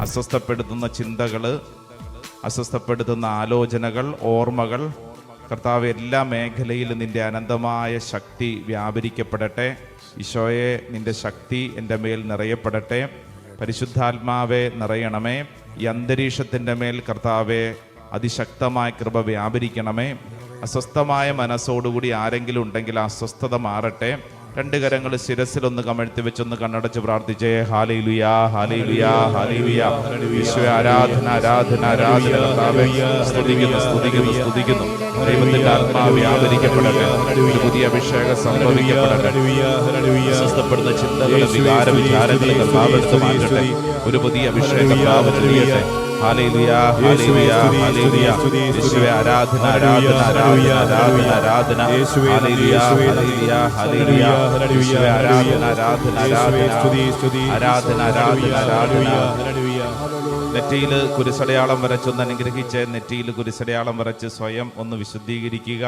അസ്വസ്ഥപ്പെടുത്തുന്ന ചിന്തകൾ അസ്വസ്ഥപ്പെടുത്തുന്ന ആലോചനകൾ ഓർമ്മകൾ കർത്താവ് എല്ലാ മേഖലയിലും നിന്റെ അനന്തമായ ശക്തി വ്യാപരിക്കപ്പെടട്ടെ. ഈശോയെ നിന്റെ ശക്തി എന്റെ മേൽ നിറയപ്പെടട്ടെ. പരിശുദ്ധാത്മാവെ നിറയണമേ. ഈ അന്തരീക്ഷത്തിന്റെ മേൽ കർത്താവെ അതിശക്തമായ കൃപ വ്യാപരിക്കണമേ. അസ്വസ്ഥമായ മനസ്സോടുകൂടി ആരെങ്കിലും ഉണ്ടെങ്കിൽ അസ്വസ്ഥത മാറട്ടെ. രണ്ട് കരങ്ങൾ ശിരസിലൊന്ന് കമഴ്ത്തി വെച്ചൊന്ന് കണ്ണടച്ച് പ്രാർത്ഥിച്ചേ. ഹാലയിലുയാ ഹാലയിലുയാ ഹാലയിലുയാ വിശ്വ ആരാധന ആരാധന ആരാധന സ്തുതിക്കുന്നു സ്തുതിക്കുന്നു സ്തുതിക്കുന്നു. ദൈവത്തിന്റെ ആത്മാവ് വ്യാപരിക്കപ്പെടട്ടെ ഒരു പുതിയ അഭിഷേകം സംഭവിക്കപ്പെടട്ടെ. അസ്വസ്ഥപ്പെടുന്ന ചിന്തകൾ വികാര വിചാരങ്ങൾ കർത്താവെടുത്ത് മാറ്റട്ടെ ഒരു പുതിയ അഭിഷേകം കർത്താവ് യേശുവേ ആരാധന ആരാധന ആരാധന ആരാധന ആരാധന. ആരാധന ആരാധന ആരാധന ആരാധന നെറ്റിയിൽ കുരിശടയാളം വരച്ചൊന്ന് അനുഗ്രഹിച്ച് നെറ്റിയിൽ കുരിശടയാളം വരച്ച് സ്വയം ഒന്ന് വിശുദ്ധീകരിക്കുക.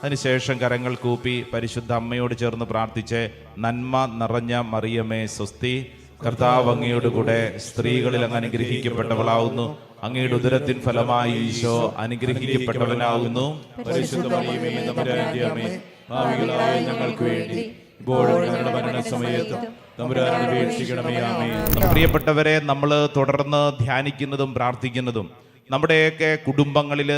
അതിനുശേഷം കരങ്ങൾ കൂപ്പി പരിശുദ്ധ അമ്മയോട് ചേർന്ന് പ്രാർത്ഥിച്ച് നന്മ നിറഞ്ഞ മറിയമേ സ്വസ്തി. കർത്താവ് അങ്ങയോട് കൂടെ സ്ത്രീകളിൽ അങ്ങ് അനുഗ്രഹിക്കപ്പെട്ടവളാവുന്നു. അങ്ങയുടെ ഉദരത്തിൻ ഫലമായി ഈശോ അനുഗ്രഹിക്കപ്പെട്ടവനാകുന്നു ഞങ്ങൾക്ക് വേണ്ടി ഇപ്പോഴും ഞങ്ങളുടെ മരണസമയത്തും പ്രിയപ്പെട്ടവരെ നമ്മൾ തുടർന്ന് ധ്യാനിക്കുന്നതും പ്രാർത്ഥിക്കുന്നതും നമ്മുടെയൊക്കെ കുടുംബങ്ങളിൽ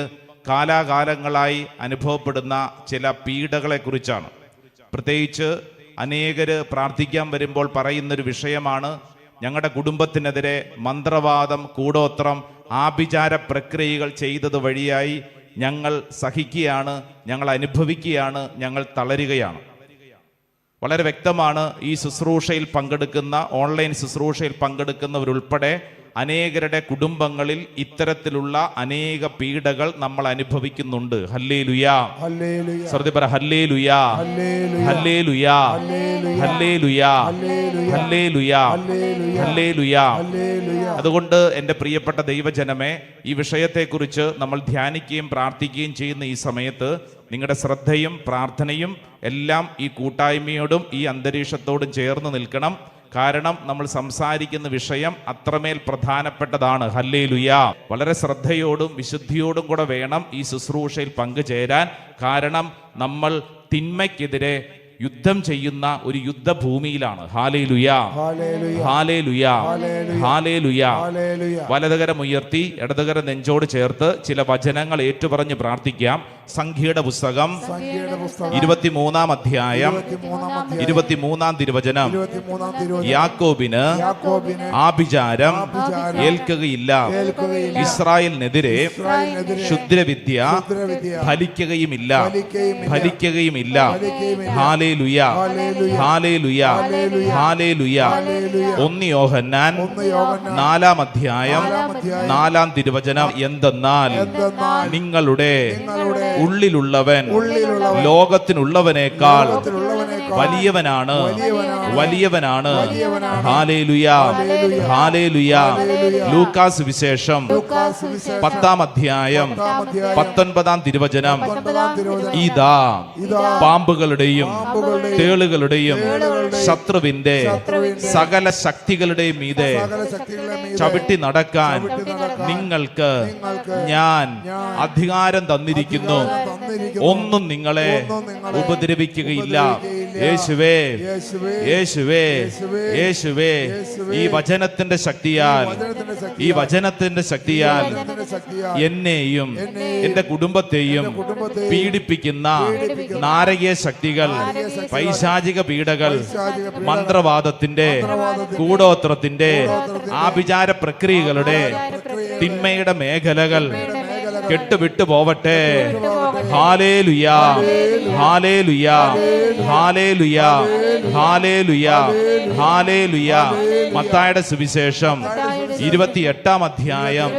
കാലാകാലങ്ങളായി അനുഭവപ്പെടുന്ന ചില പീഡകളെ കുറിച്ചാണ് പ്രത്യേകിച്ച് അനേകര് പ്രാർത്ഥിക്കാൻ വരുമ്പോൾ പറയുന്നൊരു വിഷയമാണ് ഞങ്ങളുടെ കുടുംബത്തിനെതിരെ മന്ത്രവാദം കൂടോത്രം ആഭിചാര പ്രക്രിയകൾ ചെയ്തത് വഴിയായി ഞങ്ങൾ സഹിക്കുകയാണ് ഞങ്ങൾ അനുഭവിക്കുകയാണ് ഞങ്ങൾ തളരുകയാണ്. വളരെ വ്യക്തമാണ് ഈ ശുശ്രൂഷയിൽ പങ്കെടുക്കുന്ന ഓൺലൈൻ ശുശ്രൂഷയിൽ പങ്കെടുക്കുന്നവരുൾപ്പെടെ അനേകരുടെ കുടുംബങ്ങളിൽ ഇത്തരത്തിലുള്ള അനേക പീഡകൾ നമ്മൾ അനുഭവിക്കുന്നുണ്ട് ഹല്ലേ ലുയാ ഹല്ലേലൂയ ശ്രദ്ധ പറ ഹല്ലേ ലുയാ ഹല്ലേ ലുയാ ഹല്ലേ ലുയാ ഹല്ലേ ലുയാ ഹല്ലേ ലുയാ ഹല്ലേലൂയ അതുകൊണ്ട് എന്റെ പ്രിയപ്പെട്ട ദൈവജനമേ ഈ വിഷയത്തെക്കുറിച്ച് നമ്മൾ ധ്യാനിക്കുകയും പ്രാർത്ഥിക്കുകയും ചെയ്യുന്ന ഈ സമയത്ത് നിങ്ങളുടെ ശ്രദ്ധയും പ്രാർത്ഥനയും എല്ലാം ഈ കൂട്ടായ്മയോടും ഈ അന്തരീക്ഷത്തോടും ചേർന്ന് നിൽക്കണം കാരണം നമ്മൾ സംസാരിക്കുന്ന വിഷയം അത്രമേൽ പ്രധാനപ്പെട്ടതാണ്. ഹല്ലേ ലുയാ വളരെ ശ്രദ്ധയോടും വിശുദ്ധിയോടും കൂടെ വേണം ഈ ശുശ്രൂഷയിൽ പങ്കുചേരാൻ. കാരണം നമ്മൾ തിന്മയ്ക്കെതിരെ യുദ്ധം ചെയ്യുന്ന ഒരു യുദ്ധഭൂമിയിലാണ്. ഹാലേ ലുയാ ഹാലേ ലുയാ ഹാലേ ലുയാ വലതുകരം ഉയർത്തി ഇടതുകരം നെഞ്ചോട് ചേർത്ത് ചില വചനങ്ങൾ ഏറ്റുപറഞ്ഞ് പ്രാർത്ഥിക്കാം. സംഖ്യയുടെ പുസ്തകം ഇരുപത്തിമൂന്നാം അധ്യായം ഇരുപത്തിമൂന്നാം തിരുവചനം. യാക്കോബിന് ആഭിചാരം ഏൽക്കുകയില്ല. ഇസ്രായേലിനെതിരെ ക്ഷുദ്രവിദ്യ ഫലിക്കുകയുമില്ല. ഫലിക്കുകയുമില്ല. ഹാലേ ലുയാ. ഹാലേ ലുയാ ഹല്ലേലൂയ. ഹാലേ ലുയാ ഹല്ലേലൂയ. ഒന്ന് യോഹന്നാൻ. നാലാം അധ്യായം. നാലാം തിരുവചനം. എന്തെന്നാൽ നിങ്ങളുടെ ഉള്ളിലുള്ളവൻ ഉള്ളിലുള്ളവൻ ലോകത്തിനുള്ളവനേക്കാൾ ലോകത്തിലുള്ളവനേക്കാൾ വലിയവനാണ്. വലിയവനാണ്. ലൂക്കാസ് വിശേഷം. പത്താം അധ്യായം. പത്താം അധ്യായം പത്തൊൻപതാം തിരുവചനം. ഇതാ. പാമ്പുകളുടെയും തേളുകളുടെയും ശത്രുവിന്റെ സകല ശക്തികളുടെയും മീതെ ചവിട്ടി നടക്കാൻ നിങ്ങൾക്ക് ഞാൻ അധികാരം തന്നിരിക്കുന്നു. ഒന്നും നിങ്ങളെ ഉപദ്രവിക്കുകയില്ല. യേശുവേ യേശുവേ യേശുവേ ഈ വചനത്തിന്റെ ശക്തിയാൽ ഈ വചനത്തിന്റെ ശക്തിയാൽ എന്നെയും എന്റെ കുടുംബത്തെയും പീഡിപ്പിക്കുന്ന നാരകീയ ശക്തികൾ പൈശാചിക പീഡകൾ മന്ത്രവാദത്തിന്റെ കൂടോത്രത്തിന്റെ ആഭിചാര പ്രക്രിയകളുടെ തിന്മയുടെ മേഖലകൾ കെട്ടുവിട്ടു പോവട്ടെ. ഹാലേലുയ ഹാലേലുയ ഹാലേലുയ ഹാലേലുയ ഹാലേലുയ മത്തായുടെ സുവിശേഷം ഇരുപത്തിയെട്ടാം അധ്യായം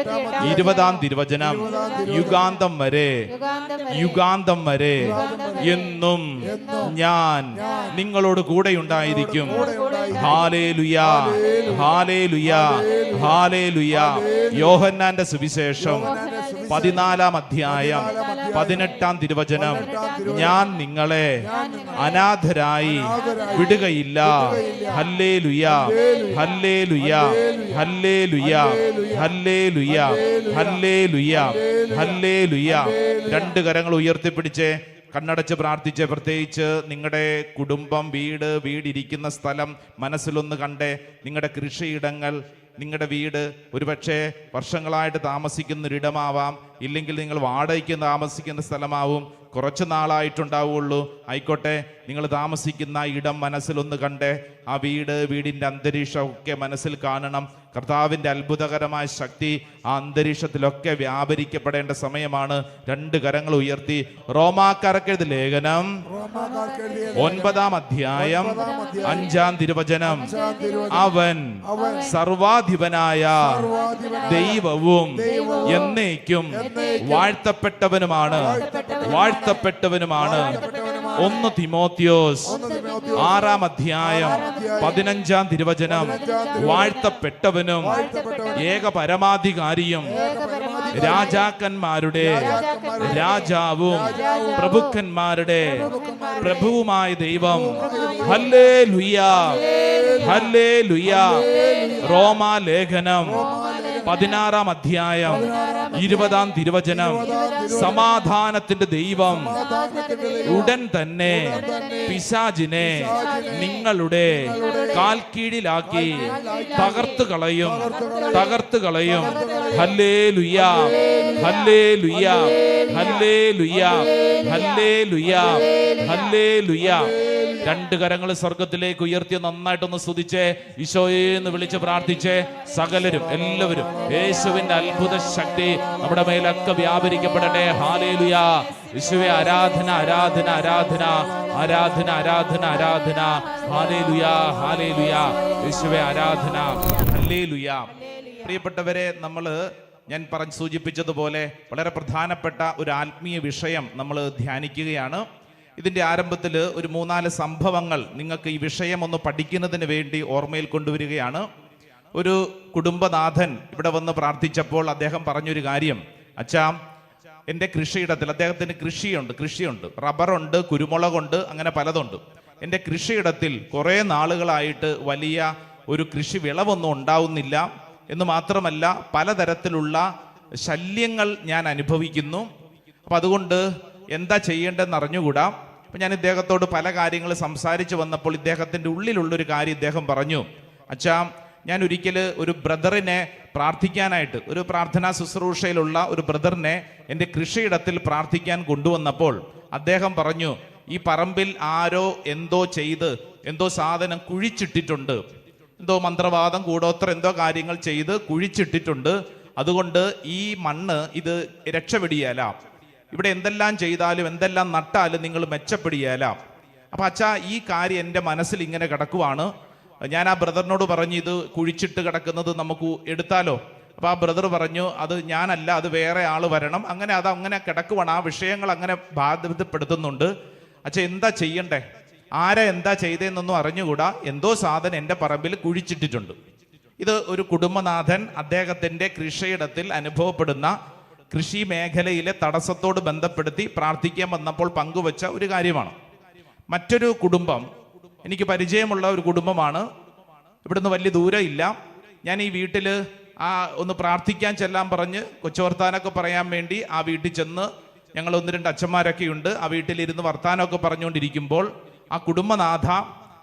ഇരുപതാം തിരുവചനം യുഗാന്തം വരെ യുഗാന്തം വരെ എന്നും ഞാൻ നിങ്ങളോട് കൂടെ ഉണ്ടായിരിക്കും ഹാലേലുയ ഹാലേലുയ ഹാലേലുയ യോഹന്നാന്റെ സുവിശേഷം പതിനാലാം അധ്യായം പതിനെട്ടാം തിരുവചനം ഞാൻ നിങ്ങളെ അനാഥരായി വിടുകയില്ല ഹല്ലേ ലുയ ഹല്ലേ ലുയ ഹല്ലേ ലുയ ഹല്ലേ ലുയ ഹല്ലേ ലുയ ഹല്ലേ ലുയ രണ്ട് കരങ്ങൾ ഉയർത്തിപ്പിടിച്ച് കണ്ണടച്ച് പ്രാർത്ഥിച്ച് പ്രത്യേകിച്ച് നിങ്ങളുടെ കുടുംബം വീട് വീടിരിക്കുന്ന സ്ഥലം മനസ്സിലൊന്ന് കണ്ടേ നിങ്ങളുടെ കൃഷിയിടങ്ങൾ നിങ്ങളുടെ വീട് ഒരുപക്ഷെ വർഷങ്ങളായിട്ട് താമസിക്കുന്ന ഒരിടമാവാം ഇല്ലെങ്കിൽ നിങ്ങൾ വാടകയ്ക്ക് താമസിക്കുന്ന സ്ഥലമാവും. കുറച്ച് നാളായിട്ടുണ്ടാവുള്ളൂ. ആയിക്കോട്ടെ നിങ്ങൾ താമസിക്കുന്ന ഇടം മനസ്സിലൊന്ന് കണ്ടേ. ആ വീട് വീടിന്റെ അന്തരീക്ഷമൊക്കെ മനസ്സിൽ കാണണം. കർത്താവിന്റെ അത്ഭുതകരമായ ശക്തി ആ അന്തരീക്ഷത്തിലൊക്കെ വ്യാപരിക്കപ്പെടേണ്ട സമയമാണ്. രണ്ട് കരങ്ങൾ ഉയർത്തി. റോമാക്കാരക്കെഴുത് ലേഖനം. ഒൻപതാം അധ്യായം അഞ്ചാം തിരുവചനം. അവൻ സർവാധിപനായ ദൈവവും എന്നേക്കും വാഴ്ത്തപ്പെട്ടവനുമാണ്. വാഴ്ത്തപ്പെട്ടവനുമാണ്. ഒന്ന് തിമോത്യോസ് ആറാം അധ്യായം പതിനഞ്ചാം തിരുവചനം. വാഴ്ത്തപ്പെട്ടവനും ഏക പരമാധികാരിയും രാജാക്കന്മാരുടെ രാജാവും പ്രഭുക്കന്മാരുടെ പ്രഭുവുമായ ദൈവം. ഹല്ലേ ലുയ ഹല്ലേ ലുയ റോമാലേഖനം. പതിനാറാം അധ്യായം ഇരുപതാം തിരുവചനം. സമാധാനത്തിന്റെ ദൈവം. ഉടൻ തന്നെ പിശാജിനെ നിങ്ങളുടെ കാൽ കീഴിലാക്കി തകർത്ത് കളയും. തകർത്ത് കളയും. ഹല്ലേ ലുയ ഹല്ലേ ലുയ ഹല്ലേ ലുയ ഹല്ലേ ലുയ ഹല്ലേ ലുയ രണ്ട് കരങ്ങൾ സ്വർഗത്തിലേക്ക് ഉയർത്തി നന്നായിട്ടൊന്ന് സ്തുതിച്ചേ ഈശോയെ എന്ന് വിളിച്ച് പ്രാർത്ഥിച്ചേ സകലരും എല്ലാവരും യേശുവിന്റെ അത്ഭുത ശക്തി നമ്മുടെ മേലൊക്കെ വ്യാപരിക്കപ്പെടട്ടെ. ഹാലേലുയ യേശുവെ ആരാധന ആരാധന ആരാധന ആരാധന ആരാധന ആരാധന. ഹാലേലുയ ഹാലേലുയ യേശുവെ ആരാധന. ഹല്ലേലുയ പ്രിയപ്പെട്ടവരെ നമ്മൾ ഞാൻ പറഞ്ഞ് സൂചിപ്പിച്ചതുപോലെ വളരെ പ്രധാനപ്പെട്ട ഒരു ആത്മീയ വിഷയം നമ്മൾ ധ്യാനിക്കുകയാണ്. ഇതിന്റെ ആരംഭത്തിൽ ഒരു മൂന്നാൽ സംഭവങ്ങൾ നിങ്ങൾക്ക് ഈ വിഷയം ഒന്ന് പഠിക്കുന്നതിന് വേണ്ടി ഓർമ്മയിൽ കൊണ്ടുവരികയാണ്. ഒരു കുടുംബനാഥൻ ഇവിടെ വന്ന് പ്രാർത്ഥിച്ചപ്പോൾ അദ്ദേഹം പറഞ്ഞൊരു കാര്യം. അച്ഛാ എന്റെ കൃഷിയിടത്തിൽ അദ്ദേഹത്തിന് കൃഷിയുണ്ട് കൃഷിയുണ്ട്. റബ്ബറുണ്ട് കുരുമുളകുണ്ട് അങ്ങനെ പലതുണ്ട്. എന്റെ കൃഷിയിടത്തിൽ കുറേ നാളുകളായിട്ട് വലിയ ഒരു കൃഷി വിളവൊന്നും ഉണ്ടാവുന്നില്ല. എന്ന് മാത്രമല്ല പലതരത്തിലുള്ള ശല്യങ്ങൾ ഞാൻ അനുഭവിക്കുന്നു. അപ്പം അതുകൊണ്ട് എന്താ ചെയ്യേണ്ടതെന്ന് അറിഞ്ഞുകൂടാ? അപ്പം ഞാൻ ഇദ്ദേഹത്തോട് പല കാര്യങ്ങൾ സംസാരിച്ചു വന്നപ്പോൾ ഇദ്ദേഹത്തിന്റെ ഉള്ളിലുള്ളൊരു കാര്യം ഇദ്ദേഹം പറഞ്ഞു. അച്ഛാ ഞാൻ ഒരിക്കൽ ഒരു ബ്രദറിനെ പ്രാർത്ഥിക്കാനായിട്ട് ഒരു പ്രാർത്ഥനാ ശുശ്രൂഷയിലുള്ള ഒരു ബ്രദറിനെ എന്റെ കൃഷിയിടത്തിൽ പ്രാർത്ഥിക്കാൻ കൊണ്ടുവന്നപ്പോൾ അദ്ദേഹം പറഞ്ഞു ഈ പറമ്പിൽ ആരോ എന്തോ ചെയ്ത് എന്തോ സാധനം കുഴിച്ചിട്ടിട്ടുണ്ട്. എന്തോ മന്ത്രവാദം കൂടോത്ര എന്തോ കാര്യങ്ങൾ ചെയ്ത് കുഴിച്ചിട്ടിട്ടുണ്ട്. അതുകൊണ്ട് ഈ മണ്ണ് ഇത് രക്ഷപ്പെടിയല ഇവിടെ എന്തെല്ലാം ചെയ്താലും എന്തെല്ലാം നട്ടാലും നിങ്ങൾ മെച്ചപ്പെടിയല അപ്പൊ അച്ഛാ ഈ കാര്യം എന്റെ മനസ്സിൽ ഇങ്ങനെ കിടക്കുവാണ്. ഞാൻ ആ ബ്രദറിനോട് പറഞ്ഞു ഇത് കുഴിച്ചിട്ട് കിടക്കുന്നത് നമുക്ക് എടുത്താലോ? അപ്പൊ ആ ബ്രദർ പറഞ്ഞു അത് ഞാനല്ല അത് വേറെ ആൾ വരണം. അങ്ങനെ അത് അങ്ങനെ കിടക്കുവാണ്. ആ വിഷയങ്ങൾ അങ്ങനെ ബാധ്യതപ്പെടുത്തുന്നുണ്ട് അച്ഛ എന്താ ചെയ്യണ്ടേ? ആരാ എന്താ ചെയ്തതെന്നൊന്നും അറിഞ്ഞുകൂടാ. എന്തോ സാധനം എന്റെ പറമ്പിൽ കുഴിച്ചിട്ടിട്ടുണ്ട്. ഇത് ഒരു കുടുംബനാഥൻ അദ്ദേഹത്തിന്റെ കൃഷിയിടത്തിൽ അനുഭവപ്പെടുന്ന കൃഷി മേഖലയിലെ തടസ്സത്തോട് ബന്ധപ്പെടുത്തി പ്രാർത്ഥിക്കാൻ വന്നപ്പോൾ പങ്കുവച്ച ഒരു കാര്യമാണ്. മറ്റൊരു കുടുംബം എനിക്ക് പരിചയമുള്ള ഒരു കുടുംബമാണ്. ഇവിടുന്ന് വലിയ ദൂരം ഇല്ല. ഞാൻ ഈ വീട്ടിൽ ആ ഒന്ന് പ്രാർത്ഥിക്കാൻ ചെല്ലാൻ പറഞ്ഞ് കൊച്ചുവർത്താനൊക്കെ പറയാൻ വേണ്ടി ആ വീട്ടിൽ ചെന്ന് ഞങ്ങൾ ഒന്ന് രണ്ട് അച്ഛന്മാരൊക്കെ ഉണ്ട്. ആ വീട്ടിലിരുന്ന് വർത്താനമൊക്കെ പറഞ്ഞുകൊണ്ടിരിക്കുമ്പോൾ ആ കുടുംബനാഥ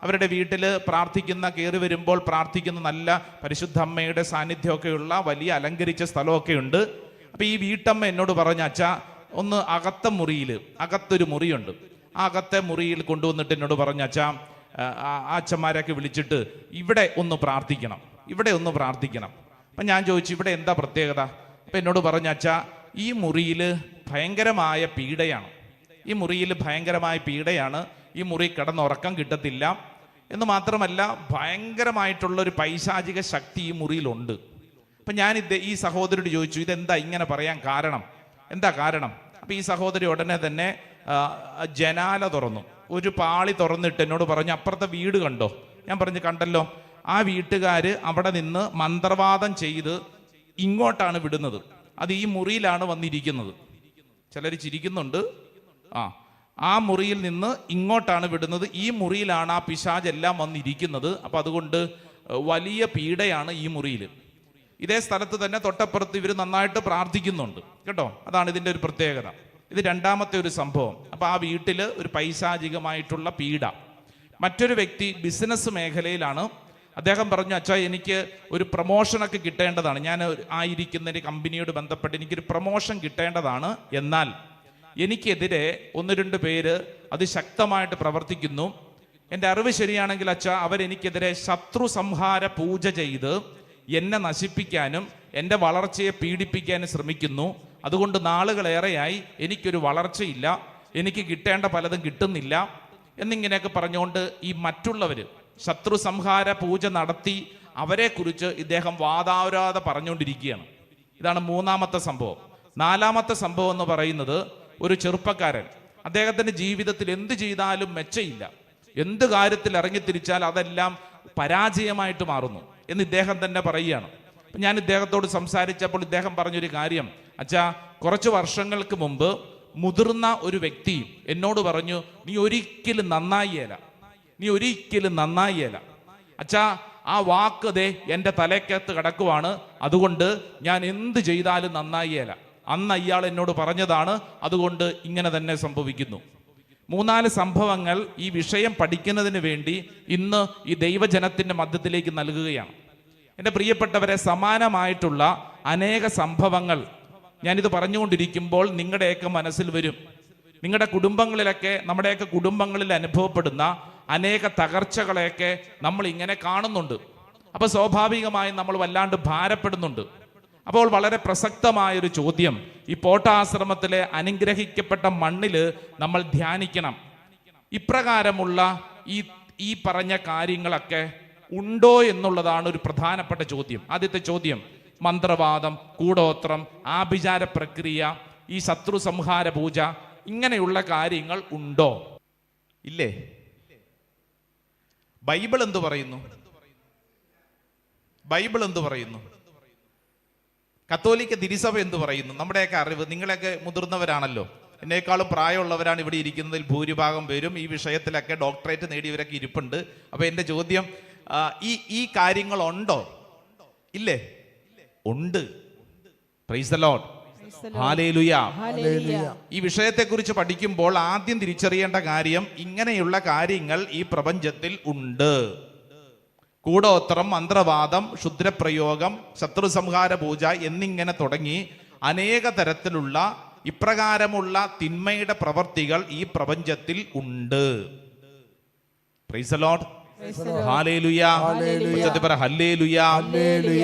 അവരുടെ വീട്ടിൽ പ്രാർത്ഥിക്കുന്ന കയറി വരുമ്പോൾ പ്രാർത്ഥിക്കുന്ന നല്ല പരിശുദ്ധ അമ്മയുടെ സാന്നിധ്യമൊക്കെയുള്ള വലിയ അലങ്കരിച്ച സ്ഥലമൊക്കെ ഉണ്ട്. അപ്പൊ ഈ വീട്ടമ്മ എന്നോട് പറഞ്ഞ അച്ഛ ഒന്ന് അകത്ത മുറിയിൽ അകത്തൊരു മുറിയുണ്ട്. ആ അകത്തെ മുറിയിൽ കൊണ്ടുവന്നിട്ട് എന്നോട് പറഞ്ഞ അച്ഛ ആ അച്ഛന്മാരൊക്കെ വിളിച്ചിട്ട് ഇവിടെ ഒന്ന് പ്രാർത്ഥിക്കണം ഇവിടെ ഒന്ന് പ്രാർത്ഥിക്കണം. അപ്പം ഞാൻ ചോദിച്ചു ഇവിടെ എന്താ പ്രത്യേകത? അപ്പം എന്നോട് പറഞ്ഞ അച്ഛ ഈ മുറിയിൽ ഭയങ്കരമായ പീഡയാണ്. ഈ മുറിയിൽ ഭയങ്കരമായ പീഡയാണ്. ഈ മുറി കിടന്നുറക്കം കിട്ടത്തില്ല. എന്ന് മാത്രമല്ല ഭയങ്കരമായിട്ടുള്ള ഒരു പൈശാചിക ശക്തി ഈ മുറിയിലുണ്ട്. അപ്പം ഞാൻ ഇത് ഈ സഹോദരോട് ചോദിച്ചു ഇതെന്താ ഇങ്ങനെ പറയാൻ കാരണം? എന്താ കാരണം? അപ്പം ഈ സഹോദരി ഉടനെ തന്നെ ജനാല തുറന്നു. ഒരു പാളി തുറന്നിട്ട് എന്നോട് പറഞ്ഞു അപ്പുറത്തെ വീട് കണ്ടോ? ഞാൻ പറഞ്ഞു കണ്ടല്ലോ. ആ വീട്ടുകാർ അവിടെ നിന്ന് മന്ത്രവാദം ചെയ്ത് ഇങ്ങോട്ടാണ് വിടുന്നത്. അത് ഈ മുറിയിലാണ് വന്നിരിക്കുന്നത്. ചിലർ ചിരിക്കുന്നുണ്ട്. ആ ആ മുറിയിൽ നിന്ന് ഇങ്ങോട്ടാണ് വിടുന്നത്. ഈ മുറിയിലാണ് ആ പിശാചെല്ലാം വന്നിരിക്കുന്നത്. അപ്പം അതുകൊണ്ട് വലിയ പീഡയാണ് ഈ മുറിയിൽ ഇതേ സ്ഥലത്ത് തന്നെ തൊട്ടപ്പുറത്ത് ഇവർ നന്നായിട്ട് പ്രാർത്ഥിക്കുന്നുണ്ട്. കേട്ടോ? അതാണ് ഇതിന്റെ ഒരു പ്രത്യേകത. ഇത് രണ്ടാമത്തെ ഒരു സംഭവം. അപ്പോൾ ആ വീട്ടിൽ ഒരു പൈശാചികമായിട്ടുള്ള പീഡ. മറ്റൊരു വ്യക്തി ബിസിനസ് മേഖലയിലാണ്. അദ്ദേഹം പറഞ്ഞു അച്ഛാ എനിക്ക് ഒരു പ്രൊമോഷനൊക്കെ കിട്ടേണ്ടതാണ്. ഞാൻ ആയിരിക്കുന്ന ഒരു കമ്പനിയോട് ബന്ധപ്പെട്ട് എനിക്കൊരു പ്രൊമോഷൻ കിട്ടേണ്ടതാണ്. എന്നാൽ എനിക്കെതിരെ ഒന്ന് രണ്ട് പേര് അതിശക്തമായിട്ട് പ്രവർത്തിക്കുന്നു. എന്റെ അറിവ് ശരിയാണെങ്കിൽ അച്ഛാ അവരെനിക്കെതിരെ ശത്രു സംഹാര പൂജ ചെയ്ത് എന്നെ നശിപ്പിക്കാനും എന്റെ വളർച്ചയെ പീഡിപ്പിക്കാനും ശ്രമിക്കുന്നു. അതുകൊണ്ട് നാളുകളേറെയായി എനിക്കൊരു വളർച്ചയില്ല. എനിക്ക് കിട്ടേണ്ട പലതും കിട്ടുന്നില്ല. എന്നിങ്ങനെയൊക്കെ പറഞ്ഞുകൊണ്ട് ഈ മറ്റുള്ളവർ ശത്രു സംഹാര പൂജ നടത്തി അവരെക്കുറിച്ച് ഇദ്ദേഹം വാദാവരാതെ പറഞ്ഞുകൊണ്ടിരിക്കുകയാണ്. ഇതാണ് മൂന്നാമത്തെ സംഭവം. നാലാമത്തെ സംഭവം എന്ന് പറയുന്നത് ഒരു ചെറുപ്പക്കാരൻ. അദ്ദേഹത്തിന്റെ ജീവിതത്തിൽ എന്ത് ചെയ്താലും മെച്ചയില്ല. എന്ത് കാര്യത്തിൽ ഇറങ്ങിത്തിരിച്ചാൽ അതെല്ലാം പരാജയമായിട്ട് മാറുന്നു. എന്ന് ഇദ്ദേഹം തന്നെ പറയുകയാണ്. ഞാൻ ഇദ്ദേഹത്തോട് സംസാരിച്ചപ്പോൾ ഇദ്ദേഹം പറഞ്ഞൊരു കാര്യം. അച്ഛാ കുറച്ച് വർഷങ്ങൾക്ക് മുമ്പ് മുതിർന്ന ഒരു വ്യക്തി എന്നോട് പറഞ്ഞു നീ ഒരിക്കലും നന്നായിയല നീ ഒരിക്കലും നന്നായിയല അച്ഛാ ആ വാക്ക് ദേ എന്റെ തലയ്ക്കകത്ത് കിടക്കുവാണ്. അതുകൊണ്ട് ഞാൻ എന്ത് ചെയ്താലും നന്നായിയല അന്ന് അയാൾ എന്നോട് പറഞ്ഞതാണ് അതുകൊണ്ട് ഇങ്ങനെ തന്നെ സംഭവിക്കുന്നു. മൂന്നാൽ സംഭവങ്ങൾ ഈ വിഷയം പഠിക്കുന്നതിന് വേണ്ടി ഇന്ന് ഈ ദൈവജനത്തിന്റെ മധ്യത്തിലേക്ക് നൽകുകയാണ്. എന്റെ പ്രിയപ്പെട്ടവരെ സമാനമായിട്ടുള്ള അനേക സംഭവങ്ങൾ ഞാനിത് പറഞ്ഞുകൊണ്ടിരിക്കുമ്പോൾ നിങ്ങളുടെയൊക്കെ മനസ്സിൽ വരും. നിങ്ങളുടെ കുടുംബങ്ങളിലൊക്കെ നമ്മുടെയൊക്കെ കുടുംബങ്ങളിൽ അനുഭവപ്പെടുന്ന അനേക തകർച്ചകളെയൊക്കെ നമ്മൾ ഇങ്ങനെ കാണുന്നുണ്ട്. അപ്പൊ സ്വാഭാവികമായും നമ്മൾ വല്ലാണ്ട് ഭാരപ്പെടുന്നുണ്ട്. അപ്പോൾ വളരെ പ്രസക്തമായൊരു ചോദ്യം. ഈ പോട്ടാശ്രമത്തിലെ അനുഗ്രഹിക്കപ്പെട്ട മണ്ണിൽ നമ്മൾ ധ്യാനിക്കണം. ഇപ്രകാരമുള്ള ഈ ഈ പറഞ്ഞ കാര്യങ്ങളൊക്കെ ഉണ്ടോ എന്നുള്ളതാണ് ഒരു പ്രധാനപ്പെട്ട ചോദ്യം. ആദ്യത്തെ ചോദ്യം മന്ത്രവാദം കൂടോത്രം ആഭിചാര പ്രക്രിയ ഈ ശത്രു സംഹാര പൂജ ഇങ്ങനെയുള്ള കാര്യങ്ങൾ ഉണ്ടോ? ഇല്ലേ? ബൈബിൾ എന്തു പറയുന്നു? ബൈബിൾ എന്തു പറയുന്നു? കത്തോലിക്ക തിരിസഭ എന്തു പറയുന്നു? നമ്മുടെയൊക്കെ അറിവ് നിങ്ങളെയൊക്കെ മുതിർന്നവരാണല്ലോ. എന്നേക്കാളും പ്രായമുള്ളവരാണ് ഇവിടെ ഇരിക്കുന്നതിൽ ഭൂരിഭാഗം പേരും ഈ വിഷയത്തിലൊക്കെ ഡോക്ടറേറ്റ് നേടിയവരൊക്കെ ഇരിപ്പുണ്ട്. അപ്പൊ എന്റെ ചോദ്യം ഈ ഈ കാര്യങ്ങളുണ്ടോ? ഇല്ലേ? ഉണ്ട്. പ്രൈസ് ലോഡ് ഹാലേലുയാ ഈ വിഷയത്തെക്കുറിച്ച് പഠിക്കുമ്പോൾ ആദ്യം തിരിച്ചറിയേണ്ട കാര്യം ഇങ്ങനെയുള്ള കാര്യങ്ങൾ ഈ പ്രപഞ്ചത്തിൽ ഉണ്ട്. കൂടോത്രം മന്ത്രവാദം ക്ഷുദ്രപ്രയോഗം ശത്രു സംഹാര പൂജ എന്നിങ്ങനെ തുടങ്ങി അനേക തരത്തിലുള്ള ഇപ്രകാരമുള്ള തിന്മയുടെ പ്രവർത്തികൾ ഈ പ്രപഞ്ചത്തിൽ ഉണ്ട്. പ്രൈസ്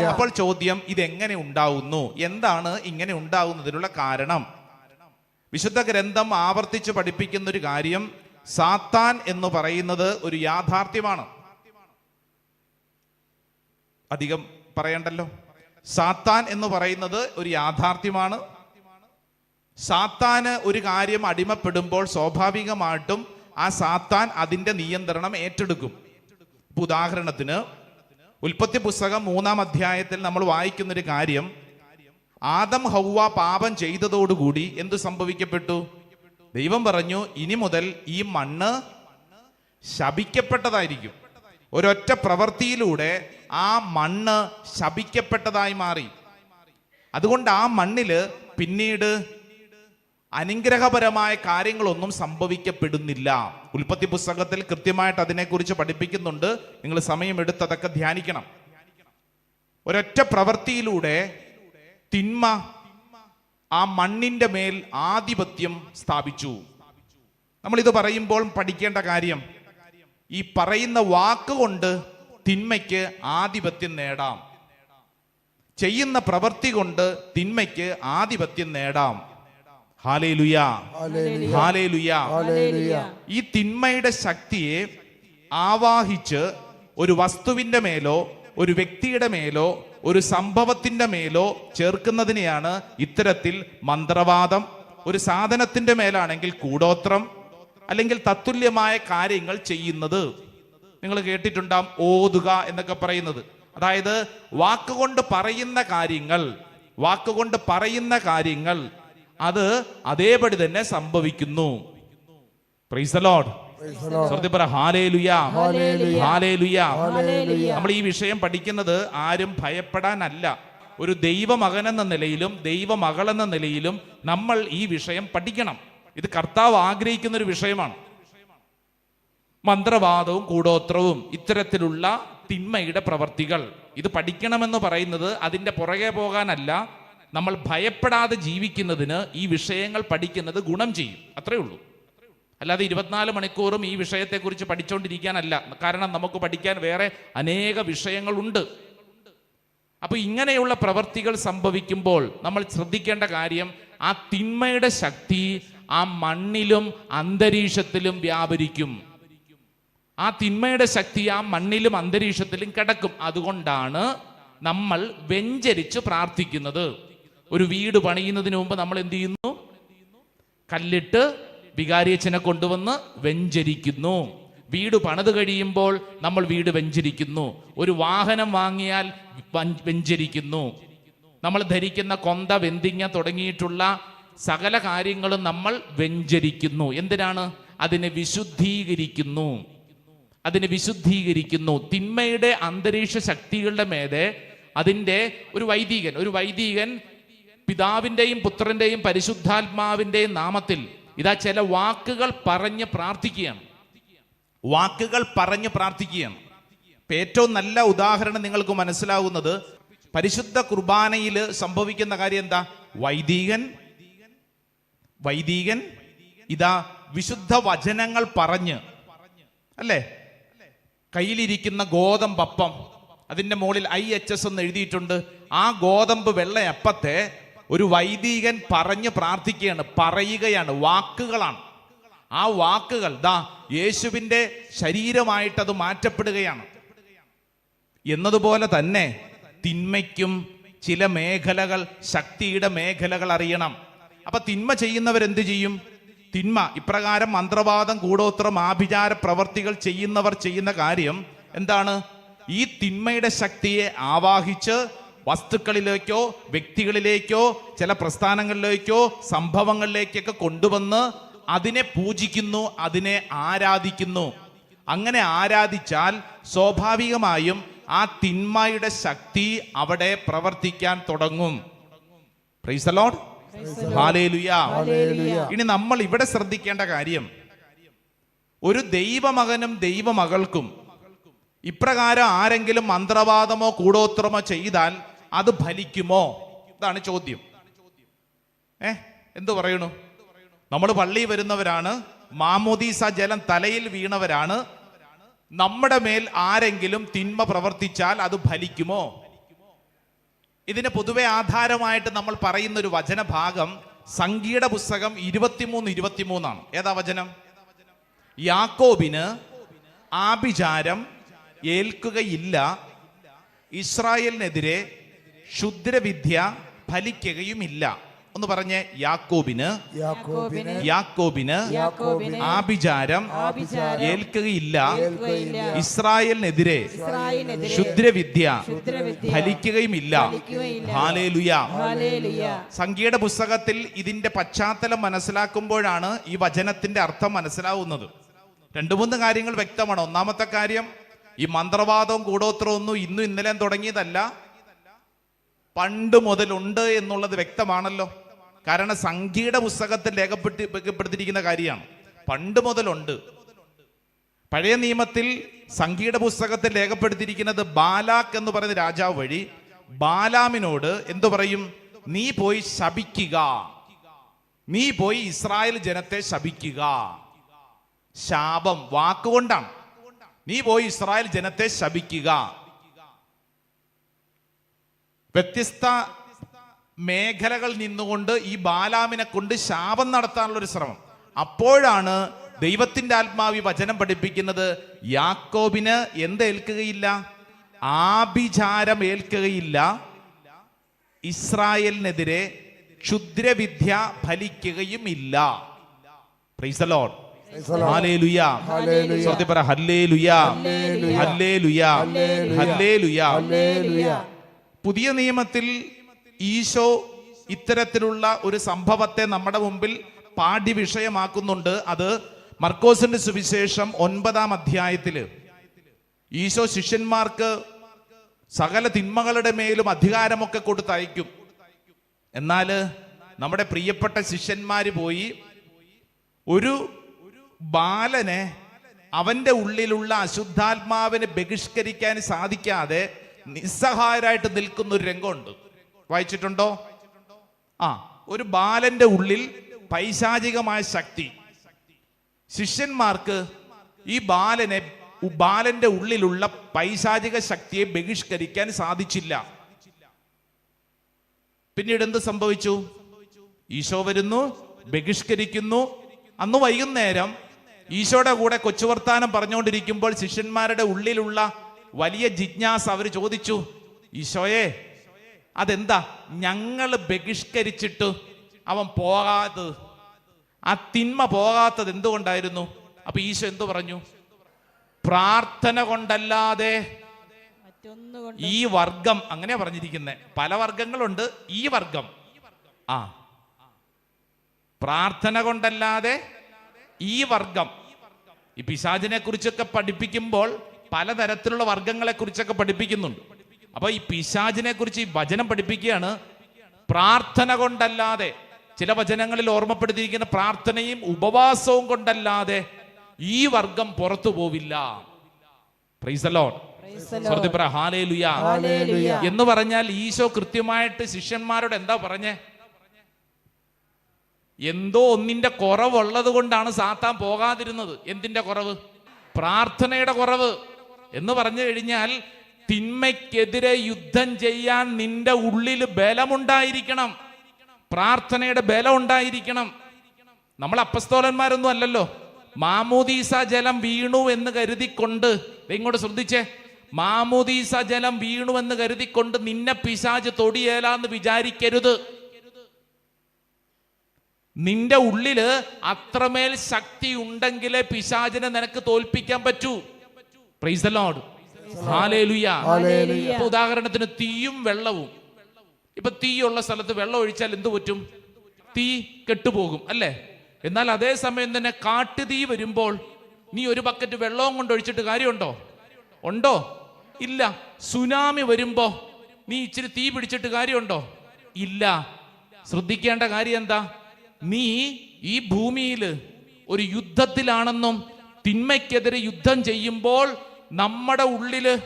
അപ്പോൾ ചോദ്യം ഇത് എങ്ങനെ ഉണ്ടാവുന്നു? എന്താണ് ഇങ്ങനെ ഉണ്ടാവുന്നതിനുള്ള കാരണം? വിശുദ്ധ ഗ്രന്ഥം ആവർത്തിച്ച് പഠിപ്പിക്കുന്ന ഒരു കാര്യം സാത്താൻ എന്ന് പറയുന്നത് ഒരു യാഥാർത്ഥ്യമാണ്. അധികം പറയണ്ടല്ലോ. സാത്താൻ എന്ന് പറയുന്നത് ഒരു യാഥാർത്ഥ്യമാണ്. സാത്താന് ഒരു കാര്യം അടിമപ്പെടുമ്പോൾ സ്വാഭാവികമായിട്ടും ആ സാത്താൻ അതിന്റെ നിയന്ത്രണം ഏറ്റെടുക്കും. ഇപ്പൊ ഉദാഹരണത്തിന് ഉൽപ്പത്തി പുസ്തകം മൂന്നാം അധ്യായത്തിൽ നമ്മൾ വായിക്കുന്ന ഒരു കാര്യം ആദം ഹൗവ പാപം ചെയ്തതോടുകൂടി എന്തു സംഭവിക്കപ്പെട്ടു? ദൈവം പറഞ്ഞു ഇനി മുതൽ ഈ മണ്ണ് ശപിക്കപ്പെട്ടതായിരിക്കും. ഒരൊറ്റ പ്രവൃത്തിയിലൂടെ ആ മണ്ണ് ശപിക്കപ്പെട്ടതായി മാറി. അതുകൊണ്ട് ആ മണ്ണിൽ പിന്നീട് അനുഗ്രഹപരമായ കാര്യങ്ങളൊന്നും സംഭവിക്കപ്പെടുന്നില്ല. ഉൽപ്പത്തി പുസ്തകത്തിൽ കൃത്യമായിട്ട് അതിനെക്കുറിച്ച് പഠിപ്പിക്കുന്നുണ്ട്. നിങ്ങൾ സമയമെടുത്ത് അതൊക്കെ ധ്യാനിക്കണം. ഒരൊറ്റ പ്രവൃത്തിയിലൂടെ തിന്മ ആ മണ്ണിന്റെ മേൽ ആധിപത്യം സ്ഥാപിച്ചു. നമ്മൾ ഇത് പറയുമ്പോൾ പഠിക്കേണ്ട കാര്യം ഈ പറയുന്ന വാക്കുകൊണ്ട് തിന്മയ്ക്ക് ആധിപത്യം നേടാം. ചെയ്യുന്ന പ്രവൃത്തി കൊണ്ട് തിന്മയ്ക്ക് ആധിപത്യം നേടാം. ഈ തിന്മയുടെ ശക്തിയെ ആവാഹിച്ച് ഒരു വസ്തുവിന്റെ മേലോ ഒരു വ്യക്തിയുടെ മേലോ ഒരു സംഭവത്തിന്റെ മേലോ ചേർക്കുന്നതിനെയാണ് ഇത്തരത്തിൽ മന്ത്രവാദം. ഒരു സാധനത്തിന്റെ മേലാണെങ്കിൽ കൂടോത്രം അല്ലെങ്കിൽ തത്തുല്യമായ കാര്യങ്ങൾ ചെയ്യുന്നത്. നിങ്ങൾ കേട്ടിട്ടുണ്ടാം ഓതുക എന്നൊക്കെ പറയുന്നത്. അതായത് വാക്കുകൊണ്ട് പറയുന്ന കാര്യങ്ങൾ വാക്കുകൊണ്ട് പറയുന്ന കാര്യങ്ങൾ അത് അതേപടി തന്നെ സംഭവിക്കുന്നു. നമ്മൾ ഈ വിഷയം പഠിക്കുന്നത് ആരും ഭയപ്പെടാനല്ല. ഒരു ദൈവമകൻ എന്ന നിലയിലും ദൈവമകൾ എന്ന നിലയിലും നമ്മൾ ഈ വിഷയം പഠിക്കണം. ഇത് കർത്താവ് ആഗ്രഹിക്കുന്ന ഒരു വിഷയമാണ്. മന്ത്രവാദവും കൂടോത്രവും ഇത്തരത്തിലുള്ള തിന്മയുടെ പ്രവർത്തികൾ. ഇത് പഠിക്കണമെന്ന് പറയുന്നത് അതിന്റെ പുറകെ പോകാനല്ല നമ്മൾ ഭയപ്പെടാതെ ജീവിക്കുന്നതിന് ഈ വിഷയങ്ങൾ പഠിക്കുന്നത് ഗുണം ചെയ്യും. അത്രയേ ഉള്ളൂ. അല്ലാതെ ഇരുപത്തിനാല് മണിക്കൂറും ഈ വിഷയത്തെക്കുറിച്ച് പഠിച്ചുകൊണ്ടിരിക്കാനല്ല കാരണം നമുക്ക് പഠിക്കാൻ വേറെ അനേക വിഷയങ്ങളുണ്ട്. അപ്പോൾ ഇങ്ങനെയുള്ള പ്രവർത്തികൾ സംഭവിക്കുമ്പോൾ നമ്മൾ ശ്രദ്ധിക്കേണ്ട കാര്യം ആ തിന്മയുടെ ശക്തി ആ മണ്ണിലും അന്തരീക്ഷത്തിലും വ്യാപരിക്കും. ആ തിന്മയുടെ ശക്തി ആ മണ്ണിലും അന്തരീക്ഷത്തിലും കിടക്കും. അതുകൊണ്ടാണ് നമ്മൾ വെഞ്ചരിച്ച് പ്രാർത്ഥിക്കുന്നത്. ഒരു വീട് പണിയുന്നതിന് മുമ്പ് നമ്മൾ എന്ത് ചെയ്യുന്നു? കല്ലിട്ട് വികാരിയച്ഛനെ കൊണ്ടുവന്ന് വെഞ്ചരിക്കുന്നു. വീട് പണിത് കഴിയുമ്പോൾ നമ്മൾ വീട് വെഞ്ചരിക്കുന്നു. ഒരു വാഹനം വാങ്ങിയാൽ വെഞ്ചരിക്കുന്നു. നമ്മൾ ധരിക്കുന്ന കൊന്ത വെന്തിങ്ങ തുടങ്ങിയിട്ടുള്ള സകല കാര്യങ്ങളും നമ്മൾ വെഞ്ചരിക്കുന്നു. എന്തിനാണ്? അതിനെ വിശുദ്ധീകരിക്കുന്നു. അതിനെ വിശുദ്ധീകരിക്കുന്നു. തിന്മയുടെ അന്തരീക്ഷ ശക്തികളുടെ മേലെ അതിന്റെ ഒരു വൈദികൻ ഒരു വൈദികൻ പിതാവിന്റെയും പുത്രന്റെയും പരിശുദ്ധാത്മാവിന്റെയും നാമത്തിൽ ഇതാ ചില വാക്കുകൾ പറഞ്ഞ് പ്രാർത്ഥിക്കുകയാണ്. വാക്കുകൾ പറഞ്ഞ് പ്രാർത്ഥിക്കുകയാണ്. ഏറ്റവും നല്ല ഉദാഹരണം നിങ്ങൾക്ക് മനസ്സിലാകുന്നത് പരിശുദ്ധ കുർബാനയിൽ സംഭവിക്കുന്ന കാര്യം എന്താ? വൈദികൻ വൈദികൻ ഇതാ വിശുദ്ധ വചനങ്ങൾ പറഞ്ഞ് അല്ലേ? കയ്യിലിരിക്കുന്ന ഗോതമ്പപ്പം അതിന്റെ മുകളിൽ ഐ എച്ച് എസ് എന്ന് എഴുതിയിട്ടുണ്ട്. ആ ഗോതമ്പ് വെള്ളയപ്പത്തെ ഒരു വൈദികൻ പറഞ്ഞ് പ്രാർത്ഥിക്കുകയാണ് പറയുകയാണ് വാക്കുകളാണ്. ആ വാക്കുകൾ ദാ യേശുവിന്റെ ശരീരമായിട്ടത് മാറ്റപ്പെടുകയാണ്. എന്നതുപോലെ തന്നെ തിന്മയ്ക്കും ചില മേഖലകൾ ശക്തിയുടെ മേഖലകൾ അറിയണം. അപ്പൊ തിന്മ ചെയ്യുന്നവരെന്ത് ചെയ്യും? തിന്മ ഇപ്രകാരം മന്ത്രവാദം കൂടോത്രം ആഭിചാര പ്രവർത്തികൾ ചെയ്യുന്നവർ ചെയ്യുന്ന കാര്യം എന്താണ്? ഈ തിന്മയുടെ ശക്തിയെ ആവാഹിച്ച് വസ്തുക്കളിലേക്കോ വ്യക്തികളിലേക്കോ ചില പ്രസ്ഥാനങ്ങളിലേക്കോ സംഭവങ്ങളിലേക്കൊക്കെ കൊണ്ടുവന്ന് അതിനെ പൂജിക്കുന്നു അതിനെ ആരാധിക്കുന്നു. അങ്ങനെ ആരാധിച്ചാൽ സ്വാഭാവികമായും ആ തിന്മയുടെ ശക്തി അവിടെ പ്രവർത്തിക്കാൻ തുടങ്ങും. ഇനി നമ്മൾ ഇവിടെ ശ്രദ്ധിക്കേണ്ട കാര്യം ഒരു ദൈവമകനും ദൈവമകൾക്കും ഇപ്രകാരം ആരെങ്കിലും മന്ത്രവാദമോ കൂടോത്രമോ ചെയ്താൽ അത് ഫലിക്കുമോ? ഇതാണ് ചോദ്യം. ഏ? എന്തു പറയണു? നമ്മൾ പള്ളി വരുന്നവരാണ് മാമോദീസ ജലം തലയിൽ വീണവരാണ്. നമ്മുടെ മേൽ ആരെങ്കിലും തിന്മ പ്രവർത്തിച്ചാൽ അത് ഫലിക്കുമോ? ഇതിന് പൊതുവെ ആധാരമായിട്ട് നമ്മൾ പറയുന്ന ഒരു വചനഭാഗം സംഗീത പുസ്തകം ഇരുപത്തിമൂന്ന് ഇരുപത്തിമൂന്നാണ്. ഏതാ വചനം? യാക്കോബിന് ആഭിചാരം ഏൽക്കുകയില്ല. ഇസ്രായേലിനെതിരെ ക്ഷുദ്രവിദ്യ ഫലിക്കുകയുമില്ല. ഒന്ന് പറഞ്ഞ് യാക്കോബിന് യാക്കോബിന് ആഭിചാരം ഏൽക്കുകയില്ല. ഇസ്രായേലിനെതിരെ ശുദ്രവിദ്യ ക്ഷുദ്രവിദ്യ ഫലിക്കുകയുമില്ല. ഹാലേലുയ. സംഖ്യയുടെ പുസ്തകത്തിൽ ഇതിന്റെ പശ്ചാത്തലം മനസ്സിലാക്കുമ്പോഴാണ് ഈ വചനത്തിന്റെ അർത്ഥം മനസ്സിലാവുന്നത്. രണ്ടു മൂന്ന് കാര്യങ്ങൾ വ്യക്തമാണ്. ഒന്നാമത്തെ കാര്യം ഈ മന്ത്രവാദവും കൂടോത്രവും ഒന്നും ഇന്നും ഇന്നലെയും തുടങ്ങിയതല്ല. പണ്ട് മുതലുണ്ട് എന്നുള്ളത് വ്യക്തമാണല്ലോ. കാരണം സംഖ്യയുടെ പുസ്തകത്തിൽ രേഖപ്പെടുത്തി രേഖപ്പെടുത്തിയിരിക്കുന്ന കാര്യമാണ്. പണ്ട് മുതലുണ്ട്. പഴയ നിയമത്തിൽ സംഖ്യയുടെ പുസ്തകത്തിൽ രേഖപ്പെടുത്തിയിരിക്കുന്നത് ബാലാക്ക് എന്ന് പറയുന്ന രാജാവ് വഴി ബാലാമിനോട് എന്തു പറയും? നീ പോയി ശപിക്കുക. നീ പോയി ഇസ്രായേൽ ജനത്തെ ശപിക്കുക. ശാപം വാക്കുകൊണ്ടാണ്. നീ പോയി ഇസ്രായേൽ ജനത്തെ ശപിക്കുക. വ്യത്യസ്ത മേഖലകൾ നിന്നുകൊണ്ട് ഈ ബാലാമിനെ കൊണ്ട് ശാപം നടത്താനുള്ള ഒരു ശ്രമം അപ്പോഴാണ് ദൈവത്തിന്റെ ആത്മാവി വചനം പഠിപ്പിക്കുന്നത് യാക്കോബിന് എന്ത് ഏൽക്കുകയില്ല ആഭിചാരം ഏൽക്കുകയില്ല ഇസ്രായേലിനെതിരെ ക്ഷുദ്രവിദ്യ ഫലിക്കുകയും ഇല്ല. ഹല്ലേലൂയ. ഹല്ലേലൂയ. ഹല്ലേലൂയ. ഹല്ലേലൂയ. പുതിയ നിയമത്തിൽ ഈശോ ഇത്തരത്തിലുള്ള ഒരു സംഭവത്തെ നമ്മുടെ മുമ്പിൽ പാഠ്യ വിഷയമാക്കുന്നുണ്ട്. അത് മർക്കോസിന്റെ സുവിശേഷം ഒൻപതാം അധ്യായത്തിൽ. ഈശോ ശിഷ്യന്മാർക്ക് സകല തിന്മകളുടെ മേലും അധികാരമൊക്കെ കൊടുത്തയക്കും. എന്നാൽ നമ്മുടെ പ്രിയപ്പെട്ട ശിഷ്യന്മാർ പോയി ഒരു ബാലനെ അവന്റെ ഉള്ളിലുള്ള അശുദ്ധാത്മാവിനെ ബഹിഷ്കരിക്കാൻ സാധിക്കാതെ നിസ്സഹായരായിട്ട് നിൽക്കുന്ന ഒരു രംഗമുണ്ട്. വായിച്ചിട്ടുണ്ടോ? ആ ഒരു ബാലന്റെ ഉള്ളിൽ പൈശാചികമായ ശക്തി. ശിഷ്യന്മാർക്ക് ഈ ബാലനെ ബാലന്റെ ഉള്ളിലുള്ള പൈശാചിക ശക്തിയെ ബഹിഷ്കരിക്കാൻ സാധിച്ചില്ല. പിന്നീട് എന്ത് സംഭവിച്ചു? ഈശോ വരുന്നു ബഹിഷ്കരിക്കുന്നു. അന്ന് വൈകുന്നേരം ഈശോയുടെ കൂടെ കൊച്ചുവർത്താനം പറഞ്ഞുകൊണ്ടിരിക്കുമ്പോൾ ശിഷ്യന്മാരുടെ ഉള്ളിലുള്ള വലിയ ജിജ്ഞാസ അവർ ചോദിച്ചു ഈശോയെ അതെന്താ? ഞങ്ങൾ ബഹിഷ്കരിച്ചിട്ട് അവൻ പോകാത്തത് ആ തിന്മ പോകാത്തത് എന്തുകൊണ്ടായിരുന്നു? അപ്പൊ ഈശോ എന്തു പറഞ്ഞു? പ്രാർത്ഥന കൊണ്ടല്ലാതെ ഈ വർഗം അങ്ങനെ പറഞ്ഞിരിക്കുന്നത് പല വർഗങ്ങളുണ്ട് ഈ വർഗം. ആ. പ്രാർത്ഥന കൊണ്ടല്ലാതെ ഈ വർഗം. ഈ പിശാചിനെ കുറിച്ചൊക്കെ പഠിപ്പിക്കുമ്പോൾ പലതരത്തിലുള്ള വർഗങ്ങളെ കുറിച്ചൊക്കെ പഠിപ്പിക്കുന്നുണ്ട്. അപ്പൊ ഈ പിശാചിനെ കുറിച്ച് ഈ വചനം പഠിപ്പിക്കുകയാണ്. പ്രാർത്ഥന കൊണ്ടല്ലാതെ ചില വചനങ്ങളിൽ ഓർമ്മപ്പെടുത്തിയിരിക്കുന്ന പ്രാർത്ഥനയും ഉപവാസവും കൊണ്ടല്ലാതെ ഈ വർഗം പുറത്തു പോവില്ല. എന്ന് പറഞ്ഞാൽ ഈശോ കൃത്യമായിട്ട് ശിഷ്യന്മാരോട് എന്താ പറഞ്ഞേ? എന്തോ ഒന്നിന്റെ കുറവുള്ളത് കൊണ്ടാണ് സാത്താൻ പോകാതിരുന്നത്. എന്തിന്റെ കുറവ്? പ്രാർത്ഥനയുടെ കുറവ്. എന്ന് പറഞ്ഞു കഴിഞ്ഞാൽ തിന്മയ്ക്കെതിരെ യുദ്ധം ചെയ്യാൻ നിന്റെ ഉള്ളിൽ ബലമുണ്ടായിരിക്കണം. പ്രാർത്ഥനയുടെ ബലം ഉണ്ടായിരിക്കണം നമ്മൾ അപ്പസ്തോലന്മാരൊന്നും അല്ലല്ലോ. മാമുദീസ ജലം വീണു എന്ന് കരുതിക്കൊണ്ട് ഇങ്ങോട്ട് ശ്രദ്ധിച്ചേ. മാമുദീസ ജലം വീണു എന്ന് കരുതിക്കൊണ്ട് നിന്നെ പിശാജ് തൊടിയേലാന്ന് വിചാരിക്കരുത്. നിന്റെ ഉള്ളിൽ അത്രമേൽ ശക്തി ഉണ്ടെങ്കിലേ പിശാചിനെ നിനക്ക് തോൽപ്പിക്കാൻ പറ്റൂ. Praise the. ഇപ്പൊ ഉദാഹരണത്തിന് തീയും വെള്ളവും. ഇപ്പൊ തീയുള്ള സ്ഥലത്ത് വെള്ളം ഒഴിച്ചാൽ എന്തു പറ്റും? തീ കെട്ടുപോകും അല്ലേ? എന്നാൽ അതേ സമയം തന്നെ കാട്ടു തീ വരുമ്പോൾ നീ ഒരു ബക്കറ്റ് വെള്ളവും കൊണ്ട് ഒഴിച്ചിട്ട് കാര്യമുണ്ടോ? ഉണ്ടോ? ഇല്ല. സുനാമി വരുമ്പോ നീ ഇച്ചിരി തീ പിടിച്ചിട്ട് കാര്യമുണ്ടോ? ഇല്ല. ശ്രദ്ധിക്കേണ്ട കാര്യം എന്താ? നീ ഈ ഭൂമിയിൽ ഒരു യുദ്ധത്തിലാണെന്നും തിന്മയ്ക്കെതിരെ യുദ്ധം ചെയ്യുമ്പോൾ നമ്മുടെ ഉള്ളിൽ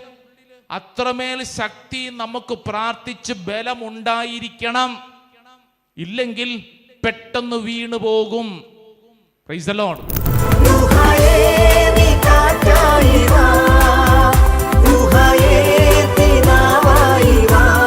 അത്രമേൽ ശക്തി നമുക്ക് പ്രാർത്ഥിച്ച് ബലമുണ്ടായിരിക്കണം. ഇല്ലെങ്കിൽ പെട്ടെന്ന് വീണു പോകും. വാ. ऊहा നീ तिनावाई വാ.